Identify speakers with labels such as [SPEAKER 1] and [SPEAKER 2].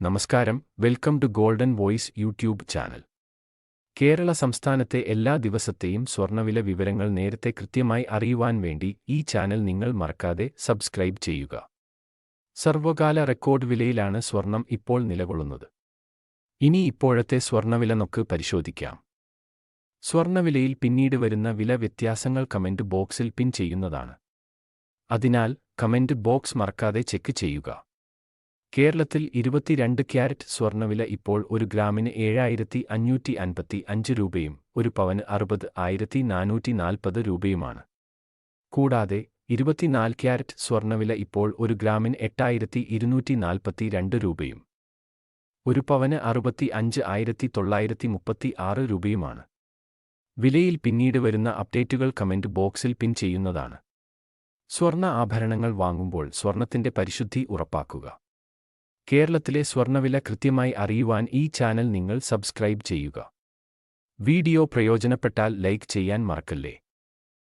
[SPEAKER 1] നമസ്കാരം welcome to golden voice YouTube channel. Kerala സംസ്ഥാനത്തെ എല്ലാ ദിവസത്തെയും സ്വർണവില വിവരങ്ങൾ നേരത്തെ കൃത്യമായി അറിയുവാൻ വേണ്ടി ഈ ചാനൽ നിങ്ങൾ മറക്കാതെ സബ്സ്ക്രൈബ് ചെയ്യുക. സർവകാല റെക്കോർഡ് വിലയിലാണ് സ്വർണം ഇപ്പോൾ നിലകൊള്ളുന്നത്. ഇനി ഇപ്പോഴത്തെ സ്വർണവില നമുക്ക് പരിശോധിക്കാം. സ്വർണവിലയിൽ പിന്നീട് വരുന്ന വില വ്യത്യാസങ്ങൾ കമന്റ് ബോക്സിൽ പിൻ ചെയ്യുന്നതാണ്. അതിനാൽ കമന്റ് ബോക്സ് മറക്കാതെ ചെക്ക് ചെയ്യുക. കേരളത്തിൽ ഇരുപത്തിരണ്ട് ക്യാരറ്റ് സ്വർണവില ഇപ്പോൾ ഒരു ഗ്രാമിന് ഏഴായിരത്തി അഞ്ഞൂറ്റി അൻപത്തി അഞ്ച് രൂപയും ഒരു പവന് അറുപത് ആയിരത്തി നാനൂറ്റി നാൽപ്പത് രൂപയുമാണ്. കൂടാതെ ഇരുപത്തിനാല് ക്യാരറ്റ് സ്വർണവില ഇപ്പോൾ ഒരു ഗ്രാമിന് എട്ടായിരത്തി ഇരുന്നൂറ്റി നാൽപ്പത്തി രണ്ട് രൂപയും ഒരു പവന് അറുപത്തി അഞ്ച് ആയിരത്തി തൊള്ളായിരത്തി മുപ്പത്തി ആറ് രൂപയുമാണ്. വിലയിൽ പിന്നീട് വരുന്ന അപ്ഡേറ്റുകൾ കമന്റ് ബോക്സിൽ പിൻ ചെയ്യുന്നതാണ്. സ്വർണ ആഭരണങ്ങൾ വാങ്ങുമ്പോൾ സ്വർണത്തിന്റെ പരിശുദ്ധി ഉറപ്പാക്കുക. കേരളത്തിലെ സ്വർണവില കൃത്യമായി അറിയുവാൻ ഈ ചാനൽ നിങ്ങൾ സബ്സ്ക്രൈബ് ചെയ്യുക. വീഡിയോ പ്രയോജനപ്പെട്ടാൽ ലൈക്ക് ചെയ്യാൻ മറക്കല്ലേ?